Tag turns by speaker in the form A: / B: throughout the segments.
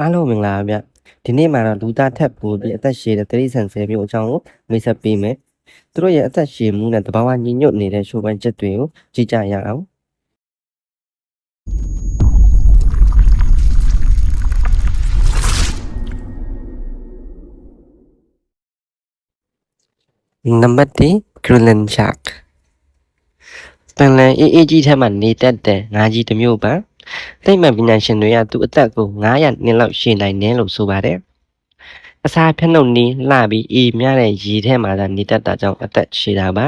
A: အားလုံးမင်္ဂလာပါဗျဒီနေ့မှာတော့လူသားထက်ပိုပြီးအသက်ရှည်တဲ့တိရစ္ဆာန်ဆယ်မျိုးအကြောင်းကိုမိတ်ဆက်ပေးမယ်သူတို့ရဲ့အသက်ရှည်မှုနဲ့တဘာဝညီညွတ်နေတဲ့ရှိုးပန်းချက်တွေကိုကြည့်ကြရအောင်နံပါတ်1 Greenland Shark ပင်လယ်အေးအေးကြီးထဲမှာနေတတ်တဲ့ငါးကြီးတစ်မျိုးပါ သိမ့်မှန်ပညာရှင်တွေကသူ့အသက်ကို900နှစ်လောက်ရှည်နိုင်တယ်လို့ဆိုပါတယ်အစာဖြတ်နှုတ်နီးလှပြီးအေးမြတဲ့ရေထဲမှာသာနေတတ်တာကြောင့်အသက်ရှည်တာပါ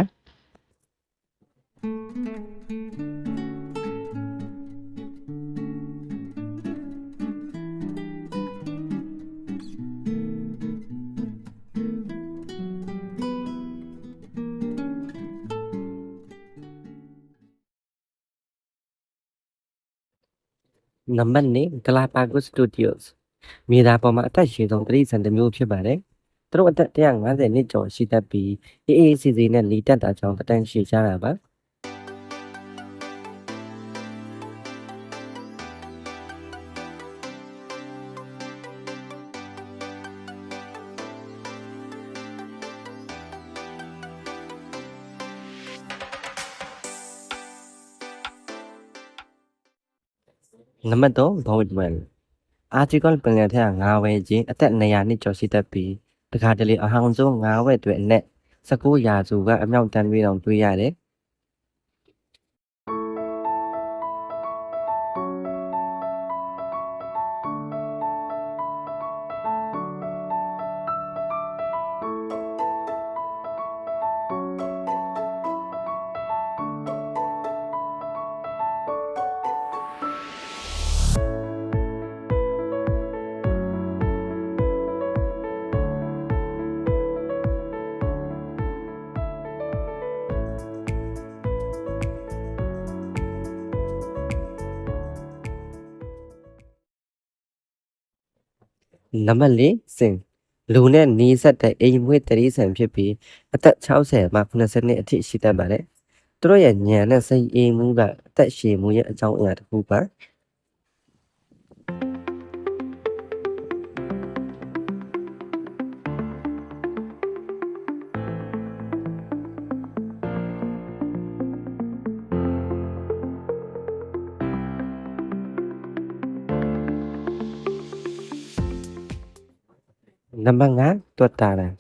A: နံပါတ်2 Galapagos Studios မြေသားပေါ်မှာအသက်ရှည်ဆုံးတိရစ္ဆာန်တစ်မျိုးဖြစ်ပါတယ်သူတို့အသက်150နှစ်ကျော်ရှိတတ်ပြီးအေးအေးစီစီနဲ့နေတတ်တာကြောင့်အတန်းရှည်ကြတာပါ နံပါတ်3 Bowman အာတီကယ်ပင်လယ်ထဲကငါးဝဲချင်းအသက်200နှစ်ကျော်ရှိတတ်ပြီးတခါတလေအဟောင်ဆုံးငါးဝဲတွေအနက်19ရာစုကအမြောက်တန်းတွေတောင်တွေ့ရတယ် နံပါတ်4စင်လူနဲ့နီးစပ်တဲ့အိမ်မွေးတရိษံဖြစ်ပြီးအသက်60မှ80နှစ်အထိရှိတတ်ပါတယ်သူတို့ရဲ့ညံနဲ့စိတ်အေးမှုကအသက်ရှည်မှုရဲ့အကြောင်းအရာတစ်ခုပါ ပါတ်5တွတ်တာရန်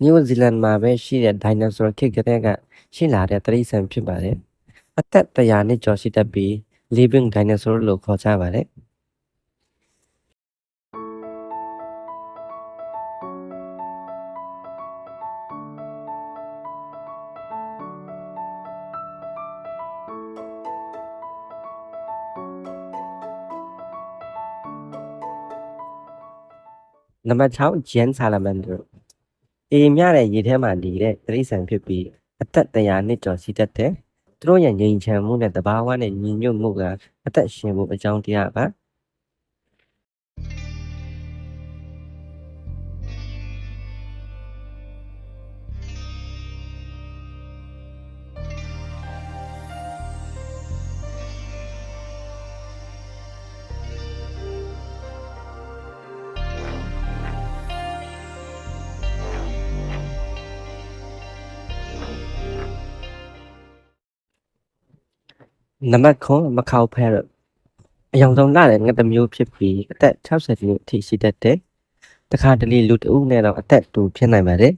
A: နယူးဇီလန်မှာပဲရှိတဲ့ဒိုင်နိုဆောခေတ်ကတည်းကရှိလာတဲ့တိရစ္ဆာန်ဖြစ်ပါတယ်အသက်100နှစ်ကျော်ရှိတတ်ပြီး living dinosaur လို့ခေါ်ကြပါတယ် နံပါတ်6 Jen Salamander အေးမြတဲ့ရေထဲမှာနေတဲ့တိရစ္ဆာန်ဖြစ်ပြီးအသက်100နှစ်ကျော်ရှိတတ်တယ်သူတို့ရဲ့ငြိမ်ချမ်းမှုနဲ့တဘာဝနဲ့ညီညွတ်မှုကအသက်ရှင်မှုအကြောင်းတရားပါ နံပါတ်9 Macau Parrot အယောင်ဆုံးလာတဲ့ငှက်တစ်မျိုးဖြစ်ပြီးအသက်60နှစ်အထိရှိတတ်တယ်တခါတလေလူတဦးနဲ့တော့အသက်တူဖြစ်နိုင်ပါတယ်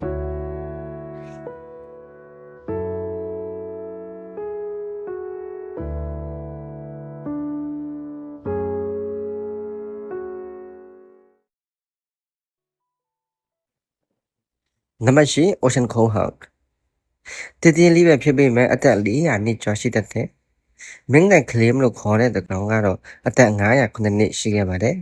A: နံပါတ်10 Ocean Coal Hawk တည်တည်လေးပဲဖြစ်ပေမဲ့အသက်400နှစ်ကျော်ရှိတတ်တယ် မင်းနဲ့ကလေးမလို့ခေါ်တဲ့တကောင်ကတော့အသက်900ခုနှစ်ရှိခဲ့ပါတယ်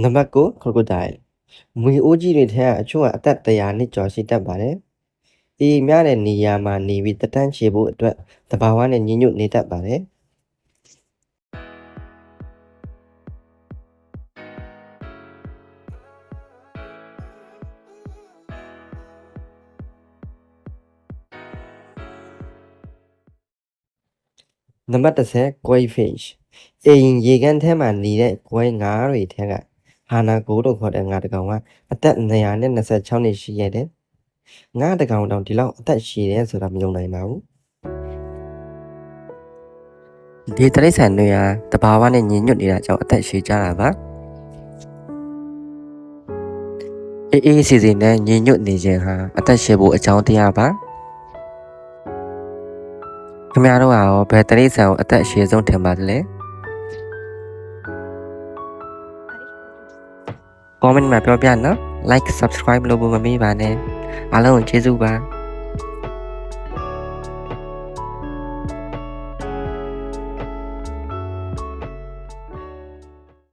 A: နံပါတ်9 crocodile မွေအိုးကြီးတွေထဲကအချို့ကအသက်100နှစ်ကျော်ရှိတတ်ပါတယ်။ တည်မြတဲ့နေရာမှာနေပြီးတတန့်ချေဖို့အတွက်သဘာဝနဲ့ညီညွတ်နေတတ်ပါတယ်နံပါတ်30 koi fish အိမ်ရေကန်ထဲမှာနေတဲ့ koi ငါးတွေထဲကဟာနာကိုတို့ခေါ်တဲ့ငါးတစ်ကောင်ကအသက်226နှစ်ရှိရတဲ့ ငါတစ်ကောင်တောင်ဒီလောက်အသက်ရှည်တယ်ဆိုတာမယုံနိုင်ပါဘူးဒီတရိษံတွေဟာတဘာဝနဲ့ညီညွတ်နေတာကြောင့်အသက်ရှည်ကြတာပါအေးအေးစီစီနဲ့ညီညွတ်နေခြင်းဟာအသက်ရှည်ဖို့အကြောင်းတရားပါခင်ဗျားတို့ကရောဘယ်တရိษံကိုအသက်အရှည်ဆုံးထင်ပါတယ်လဲ comment မှာပြောပြနော် like subscribe လုပ်ဖို့မမေ့ပါနဲ့ အားလုံးကိုကျေးဇူးပါ